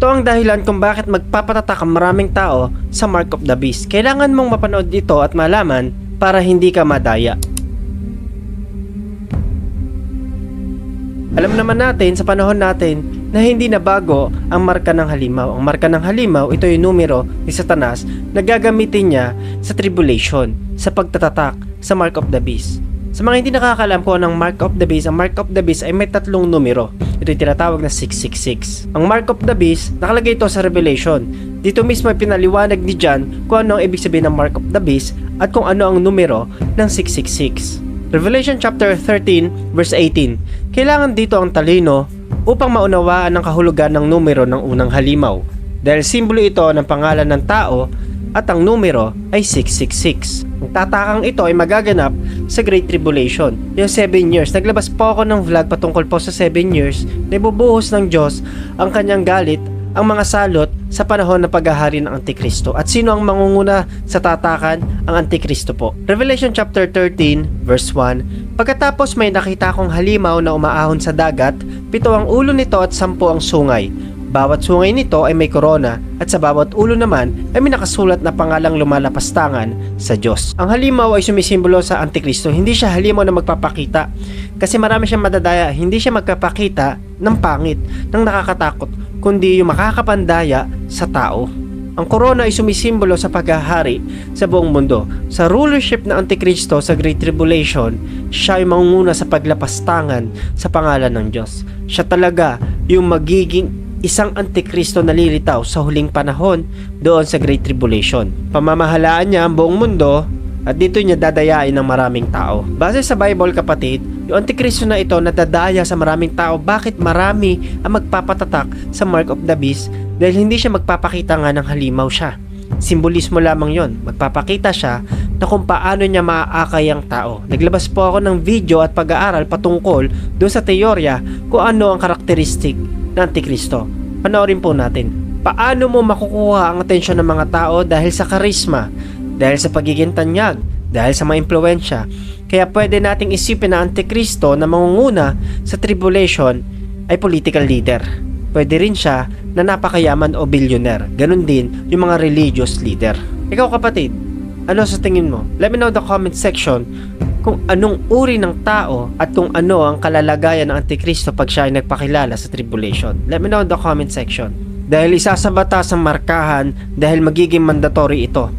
Ito ang dahilan kung bakit magpapatatak ang maraming tao sa Mark of the Beast. Kailangan mong mapanood ito at malaman para hindi ka madaya. Alam naman natin sa panahon natin na hindi na bago ang marka ng halimaw. Ang marka ng halimaw, ito yung numero ni Satanas na gagamitin niya sa tribulation, sa pagtatatak, sa Mark of the Beast. Sa mga hindi nakakalam kung anong Mark of the Beast, ang Mark of the Beast ay may tatlong numero. Ito yung tinatawag na 666. Ang Mark of the Beast, nakalagay ito sa Revelation. Dito mismo ay pinaliwanag ni John kung ano ang ibig sabihin ng Mark of the Beast at kung ano ang numero ng 666. Revelation chapter 13 verse 18. Kailangan dito ang talino upang maunawaan ang kahulugan ng numero ng unang halimaw. Dahil simbolo ito ng pangalan ng tao at ang numero ay 666. Ang tatakang ito ay magaganap sa Great Tribulation, yung 7 years. Naglabas po ako ng vlog patungkol po sa 7 years na ibubuhos ng Diyos ang kanyang galit ang mga salot sa panahon ng paghahari ng Antikristo. At sino ang mangunguna sa tatakan? Ang Antikristo po. Revelation chapter 13 verse 1 Pagkatapos may nakita akong halimaw na umaahon sa dagat, pito ang ulo nito at sampu ang sungay. Bawat sungay nito ay may korona at sa bawat ulo naman ay may nakasulat na pangalang lumalapastangan sa Diyos. Ang halimaw ay sumisimbolo sa Antikristo. Hindi siya halimaw na magpapakita kasi marami siyang madadaya. Hindi siya magpapakita ng pangit, ng nakakatakot, kundi yung makakapandaya sa tao. Ang korona ay sumisimbolo sa paghahari sa buong mundo. Sa rulership ng Antikristo sa Great Tribulation, siya ay mangunguna sa paglapastangan sa pangalan ng Diyos. Siya talaga yung magiging isang antikristo na lilitaw sa huling panahon doon sa Great Tribulation. Pamamahalaan niya ang buong mundo at dito niya dadayain ng maraming tao. Base sa Bible kapatid, yung antikristo na ito nadadaya sa maraming tao. Bakit marami ang magpapatatak sa Mark of the Beast? Dahil hindi siya magpapakita nga ng halimaw siya. Simbolismo lamang yon. Magpapakita siya na kung paano niya maaakay ang tao. Naglabas po ako ng video at pag-aaral patungkol doon sa teorya kung ano ang karakteristik ng Antikristo. Panoorin po natin. Paano mo makukuha ang atensyon ng mga tao dahil sa karisma, dahil sa pagiging tanyag, dahil sa mga impluensya. Kaya pwede nating isipin na Antikristo na mangunguna sa tribulation ay political leader. Pwede rin siya na napakayaman o billionaire. Ganon din yung mga religious leader. Ikaw kapatid, ano sa tingin mo? Let me know in the comment section kung anong uri ng tao at kung ano ang kalalagayan ng Antikristo pag siya ay nagpakilala sa tribulation. Let me know in the comment section. Dahil isa sa batas ang markahan dahil magiging mandatory ito.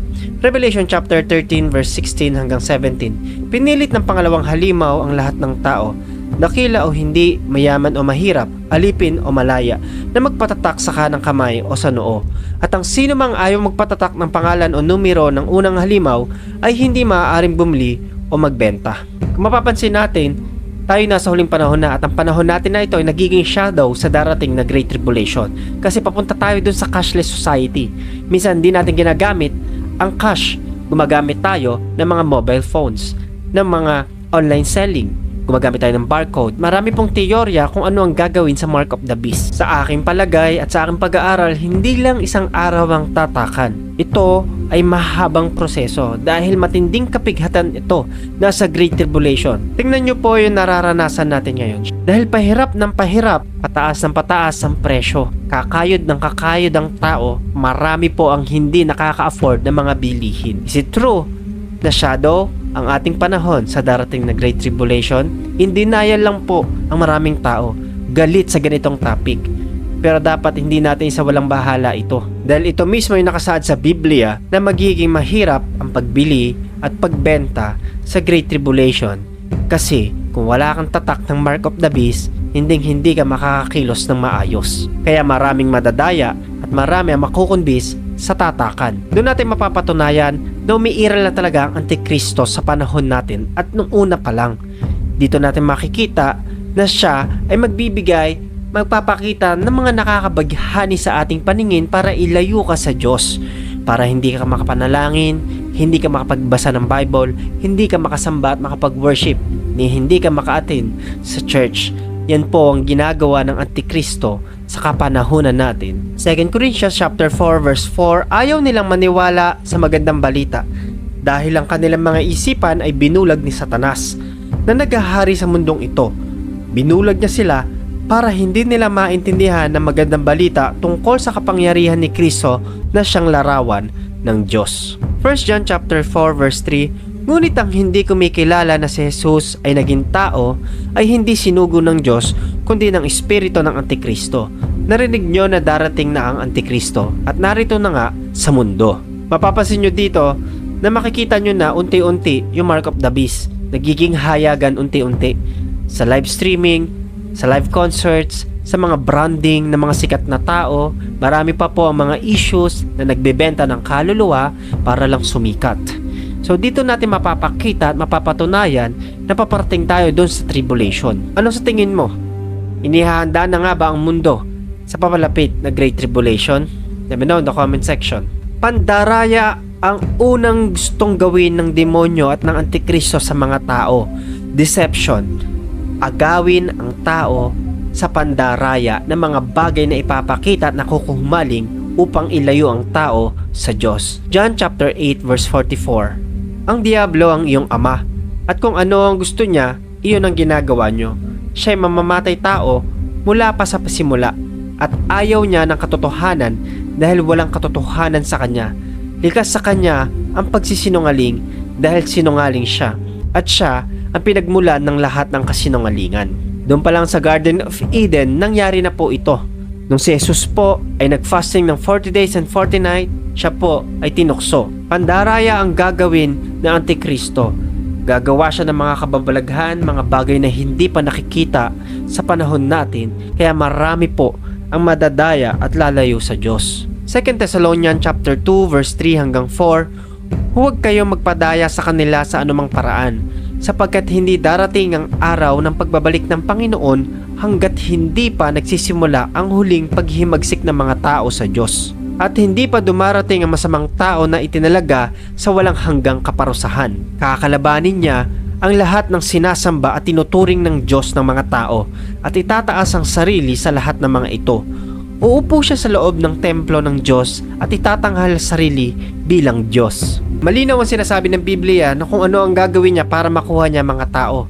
Revelation chapter 13 verse 16 hanggang 17. Pinilit ng pangalawang halimaw ang lahat ng tao, dakila o hindi, mayaman o mahirap, alipin o malaya, na magpatatak sa kanang kamay o sa noo. At ang sino mang ayaw magpatatak ng pangalan o numero ng unang halimaw ay hindi maaaring bumili o magbenta. Kung mapapansin natin, tayo nasa huling panahon na at ang panahon natin na ito ay nagiging shadow sa darating na Great Tribulation kasi papunta tayo dun sa cashless society. Minsan di natin ginagamit ang cash. Gumagamit tayo ng mga mobile phones, ng mga online selling, gumagamit tayo ng barcode. Marami pong teorya kung ano ang gagawin sa Mark of the Beast. Sa aking palagay at sa aking pag-aaral, hindi lang isang araw ang tatakan. Ito ay mahabang proseso dahil matinding kapighatan ito nasa Great Tribulation. Tingnan nyo po yung nararanasan natin ngayon. Dahil pahirap ng pahirap, pataas ng pataas ang presyo. Kakayod ng kakayod ang tao, marami po ang hindi nakaka-afford ng mga bilihin. Is it true na shadow ang ating panahon sa darating na Great Tribulation? In denial lang po ang maraming tao galit sa ganitong topic. Pero dapat hindi natin sa walang bahala ito. Dahil ito mismo ay nakasaad sa Biblia na magiging mahirap ang pagbili at pagbenta sa Great Tribulation. Kasi kung wala kang tatak ng Mark of the Beast, hindi hindi ka makakakilos ng maayos. Kaya maraming madadaya at marami ang makukunbis sa tatakan. Doon natin mapapatunayan na umiiral na talaga ang Antikristo sa panahon natin at nung una pa lang. Dito natin makikita na siya ay magbibigay magpapakita ng mga nakakabaghani sa ating paningin para ilayo ka sa Diyos. Para hindi ka makapanalangin, hindi ka makapagbasa ng Bible, hindi ka makasamba at makapag-worship, ni hindi ka makaatin sa church. Yan po ang ginagawa ng Antikristo sa kapanahunan natin. 2 Corinthians chapter 4 verse 4, ayaw nilang maniwala sa magandang balita dahil ang kanilang mga isipan ay binulag ni Satanas na naghahari sa mundong ito. Binulag niya sila para hindi nila maintindihan ng magandang balita tungkol sa kapangyarihan ni Kristo na siyang larawan ng Diyos. 1 John chapter 4 verse 3 Ngunit ang hindi kumikilala na si Jesus ay naging tao ay hindi sinugo ng Diyos kundi ng espiritu ng Antikristo. Narinig nyo na darating na ang Antikristo at narito na nga sa mundo. Mapapansin nyo dito na makikita nyo na unti-unti yung mark of the beast. Nagiging hayagan unti-unti sa live streaming, sa live concerts, sa mga branding ng mga sikat na tao, marami pa po ang mga issues na nagbebenta ng kaluluwa para lang sumikat. So dito natin mapapakita at mapapatunayan na paparating tayo doon sa tribulation. Ano sa tingin mo? Inihahanda na nga ba ang mundo sa papalapit na Great Tribulation? Let me know in the comment section. Pandaraya ang unang gustong gawin ng demonyo at ng antikristo sa mga tao. Deception. Agawin ang tao sa pandaraya ng mga bagay na ipapakita at nakukuhumaling upang ilayo ang tao sa Diyos. John chapter 8 verse 44. Ang diablo ang iyong ama at kung ano ang gusto niya, iyon ang ginagawa nyo. Siya ay mamamatay tao mula pa sa pasimula at ayaw niya ng katotohanan dahil walang katotohanan sa kanya. Likas sa kanya ang pagsisinungaling dahil sinungaling siya at siya ang pinagmulan ng lahat ng kasinungalingan. Doon pa lang sa Garden of Eden, nangyari na po ito. Nung si Jesus po ay nag-fasting ng 40 days and 40 nights, siya po ay tinukso. Pandaraya ang gagawin ng Antikristo. Gagawa siya ng mga kababalaghan, mga bagay na hindi pa nakikita sa panahon natin, kaya marami po ang madadaya at lalayo sa Diyos. 2 Thessalonians chapter 2 verse 3 hanggang 4 Huwag kayong magpadaya sa kanila sa anumang paraan sapagkat hindi darating ang araw ng pagbabalik ng Panginoon hanggat hindi pa nagsisimula ang huling paghimagsik ng mga tao sa Diyos at hindi pa dumarating ang masamang tao na itinalaga sa walang hanggang kaparusahan. Kakalabanin niya ang lahat ng sinasamba at tinuturing ng Diyos ng mga tao at itataas ang sarili sa lahat ng mga ito. Uupo siya sa loob ng templo ng Diyos at itatanghal sa sarili bilang Diyos. Malinaw ang sinasabi ng Biblia na kung ano ang gagawin niya para makuha niya mga tao.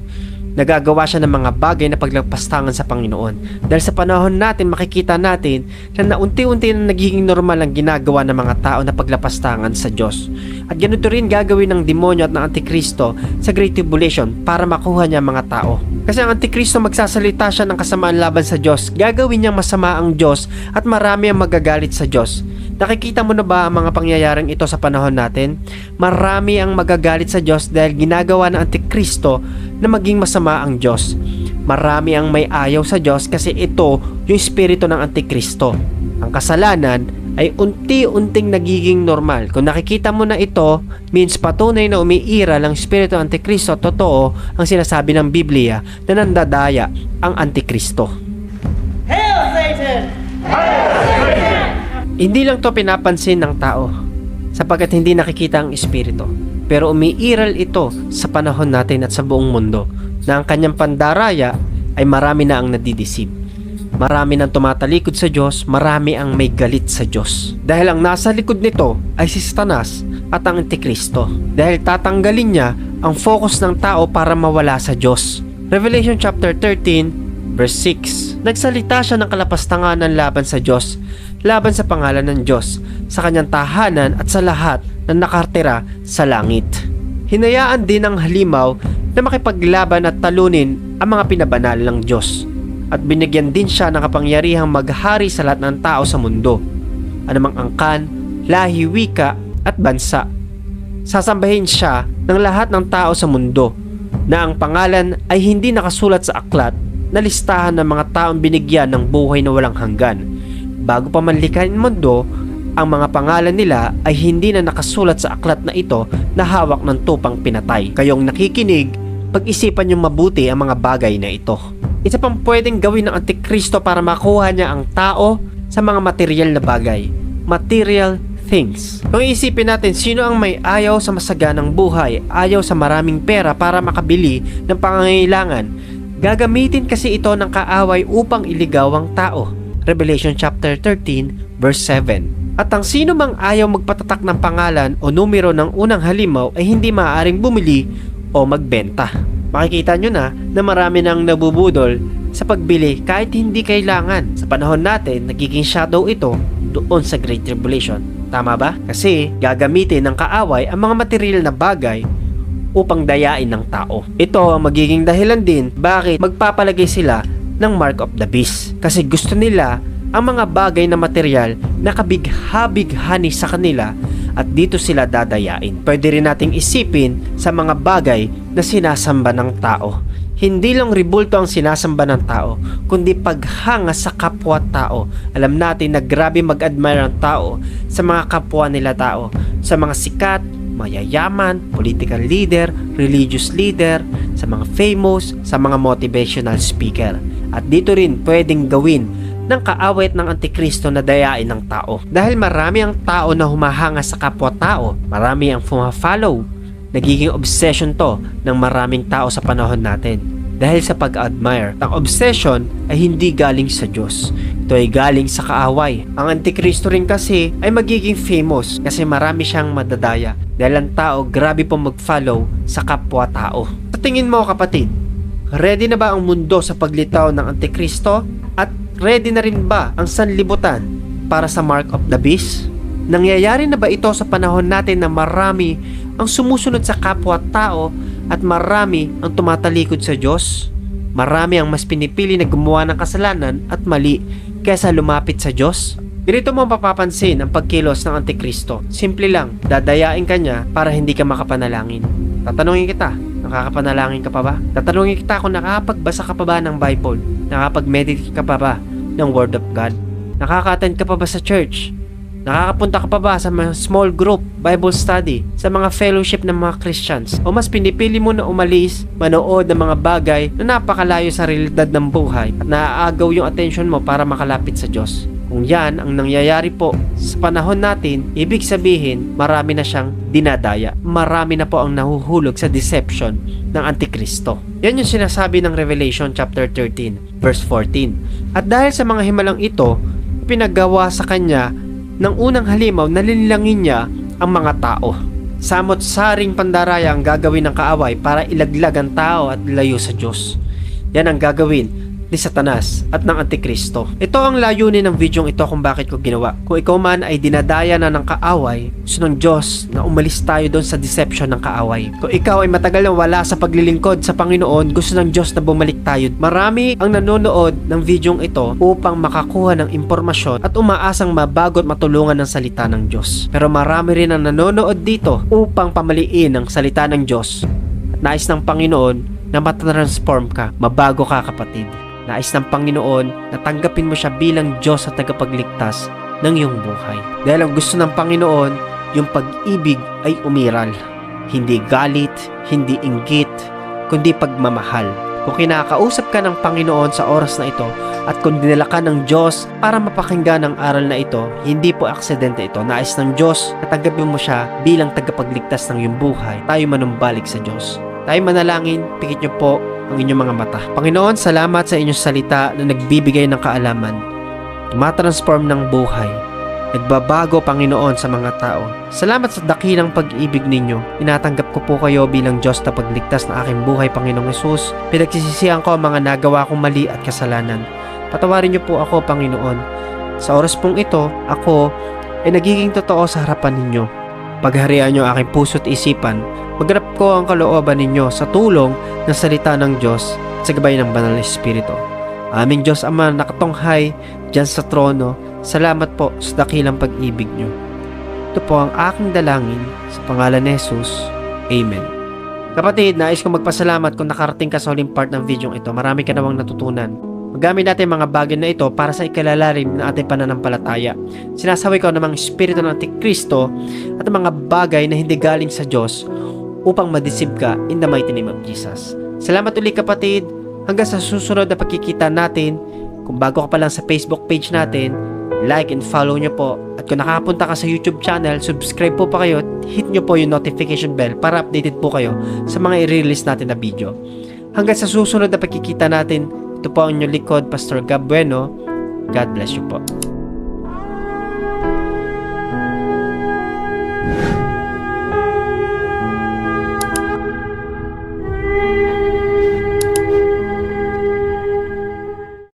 Nagagawa siya ng mga bagay na paglagpastangan sa Panginoon. Dahil sa panahon natin, makikita natin na naunti-unti na nagiging normal ang ginagawa ng mga tao na paglapastangan sa Diyos. At ganito rin gagawin ng demonyo at ng Antikristo sa Great Tribulation para makuha niya mga tao. Kasi ang Antikristo magsasalita siya ng kasamaan laban sa Diyos, gagawin niyang masama ang Diyos at marami ang magagalit sa Diyos. Nakikita mo na ba ang mga pangyayaring ito sa panahon natin? Marami ang magagalit sa Diyos dahil ginagawa ng Antikristo na maging masama ang Diyos. Marami ang may ayaw sa Diyos kasi ito yung espiritu ng Antikristo. Ang kasalanan ay unti-unting nagiging normal. Kung nakikita mo na ito, means patunay na umiira ang espiritu ng Antikristo, totoo ang sinasabi ng Biblia na nandadaya ang Antikristo. Hail Satan! Hindi lang to pinapansin ng tao sapagkat hindi nakikita ang espiritu. Pero umiiral ito sa panahon natin at sa buong mundo na ang kanyang pandaraya ay marami na ang nadidisib. Marami nang tumatalikod sa Diyos, marami ang may galit sa Diyos. Dahil ang nasa likod nito ay si Satanas at ang Antikristo. Dahil tatanggalin niya ang focus ng tao para mawala sa Diyos. Revelation chapter 13 verse 6 Nagsalita siya ng kalapastanganan laban sa Diyos laban sa pangalan ng Diyos, sa kanyang tahanan at sa lahat na nakartira sa langit. Hinayaan din ng halimaw na makipaglaban at talunin ang mga pinabanal ng Diyos at binigyan din siya ng kapangyarihang maghari sa lahat ng tao sa mundo, anumang angkan, lahi, wika at bansa. Sasambahin siya ng lahat ng tao sa mundo na ang pangalan ay hindi nakasulat sa aklat na listahan ng mga taong binigyan ng buhay na walang hanggan bago pa manlikahin ang mundo, ang mga pangalan nila ay hindi na nakasulat sa aklat na ito na hawak ng tupang pinatay. Kayong nakikinig, pag-isipan niyong mabuti ang mga bagay na ito. Isa pang pwedeng gawin ng Antikristo para makuha niya ang tao sa mga material na bagay. Material things. Kung isipin natin sino ang may ayaw sa masaganang buhay, ayaw sa maraming pera para makabili ng pangangailangan, gagamitin kasi ito ng kaaway upang iligaw ang tao. Revelation chapter 13 verse 7. At ang sino mang ayaw magpatatak ng pangalan o numero ng unang halimaw ay hindi maaaring bumili o magbenta. Makikita nyo na na marami nang nabubudol sa pagbili kahit hindi kailangan. Sa panahon natin, nagiging shadow ito doon sa Great Tribulation. Tama ba? Kasi gagamitin ng kaaway ang mga material na bagay upang dayain ng tao. Ito ang magiging dahilan din bakit magpapalagay sila ng Mark of the Beast. Kasi gusto nila ang mga bagay na material na kabigha-bighani sa kanila at dito sila dadayain. Pwede rin nating isipin sa mga bagay na sinasamba ng tao. Hindi lang ribulto ang sinasamba ng tao, kundi paghanga sa kapwa-tao. Alam natin na grabe mag-admire ang tao sa mga kapwa nila tao, sa mga sikat, mayayaman, political leader, religious leader, sa mga famous, sa mga motivational speaker. At dito rin pwedeng gawin ng kaawit ng Antikristo na dayain ng tao. Dahil marami ang tao na humahanga sa kapwa-tao, marami ang fumafollow, nagiging obsession to ng maraming tao sa panahon natin. Dahil sa pag-admire, ang obsession ay hindi galing sa Diyos. Ito ay galing sa kaaway. Ang Antikristo rin kasi ay magiging famous kasi marami siyang madadaya. Dahil ang tao grabe po mag-follow sa kapwa-tao. Sa tingin mo kapatid, ready na ba ang mundo sa paglitaw ng Antikristo? At ready na rin ba ang sanlibutan para sa Mark of the Beast? Nangyayari na ba ito sa panahon natin na marami ang sumusunod sa kapwa-tao at marami ang tumatalikod sa Diyos? Marami ang mas pinipili na gumawa ng kasalanan at mali kaysa lumapit sa Diyos? Ganito mo mapapansin ang pagkilos ng Antikristo. Simple lang, dadayain ka niya para hindi ka makapanalangin. Tatanungin kita, nakakapanalangin ka pa ba? Tatanungin kita kung nakakapagbasa ka pa ba ng Bible? Nakakapag-meditate ka pa ba ng Word of God? Nakaka-attend ka pa ba sa church? Nakakapunta ka pa ba sa mga small group, Bible study, sa mga fellowship ng mga Christians? O mas pinipili mo na umalis, manood ng mga bagay na napakalayo sa realidad ng buhay at naaagaw yung attention mo para makalapit sa Diyos? Kung yan ang nangyayari po sa panahon natin, ibig sabihin marami na siyang dinadaya. Marami na po ang nahuhulog sa deception ng Antikristo. Yan yung sinasabi ng Revelation chapter 13 verse 14. At dahil sa mga himalang ito, pinagawa sa kanya ng unang halimaw na linlangin niya ang mga tao. Samot saring pandaraya ang gagawin ng kaaway para ilaglag ang tao at layo sa Diyos. Yan ang gagawin ni Satanas at ng Antikristo. Ito ang layunin ng videong ito kung bakit ko ginawa. Kung ikaw man ay dinadaya na ng kaaway, gusto ng Diyos na umalis tayo doon sa deception ng kaaway. Kung ikaw ay matagal na wala sa paglilingkod sa Panginoon, gusto ng Diyos na bumalik tayo. Marami ang nanonood ng videong ito upang makakuha ng impormasyon at umaasang mabago at matulungan ng salita ng Diyos. Pero marami rin ang nanonood dito upang pamaliin ang salita ng Diyos. At nais ng Panginoon na matransform ka, mabago ka kapatid. Nais ng Panginoon na tanggapin mo siya bilang Diyos at tagapagligtas ng iyong buhay. Dahil ang gusto ng Panginoon, yung pag-ibig ay umiral. Hindi galit, hindi inggit, kundi pagmamahal. Kung kinakausap ka ng Panginoon sa oras na ito at kung dinala ka ng Diyos para mapakinggan ang aral na ito, hindi po aksidente ito. Nais ng Diyos na tanggapin mo siya bilang tagapagligtas ng iyong buhay. Tayo manumbalik sa Diyos. Tayo manalangin, pikit niyo po ang inyong mga mata. Panginoon, salamat sa inyong salita na nagbibigay ng kaalaman, tumatransform ng buhay, nagbabago Panginoon sa mga tao. Salamat sa dakilang pag-ibig ninyo. Inatanggap ko po kayo bilang Diyos na pagligtas ng aking buhay, Panginoong Yesus. Pinagsisisihan ko ang mga nagawa kong mali at kasalanan. Patawarin niyo po ako, Panginoon. Sa oras pong ito, ako ay nagiging totoo sa harapan ninyo. Pagharian niyo aking puso't isipan Magrap ko ang kalooban ninyo sa tulong ng salita ng Diyos at sa gabay ng banal na Espiritu. Aming Diyos Ama nakatunghay dyan sa trono, salamat po sa dakilang pag-ibig niyo. Ito po ang aking dalangin sa pangalan ni Jesus. Amen. Kapatid, nais kong magpasalamat kung nakarating ka sa huling part ng video ito. Marami ka namang natutunan. Magamit natin mga bagay na ito para sa ikalalalim ng ating pananampalataya. Sinasawi ko namang espiritu ng Antikristo at mga bagay na hindi galing sa Diyos upang madisib ka in the mighty name of Jesus. Salamat ulit kapatid. Hanggang sa susunod na pagkikita natin. Kung bago ka pa lang sa Facebook page natin, like and follow nyo po. At kung nakakapunta ka sa YouTube channel, subscribe po pa kayo at hit nyo po yung notification bell para updated po kayo sa mga i-release natin na video. Hanggang sa susunod na pagkikita natin, ito po ang inyong likod, Pastor Gab Bueno. God bless you po.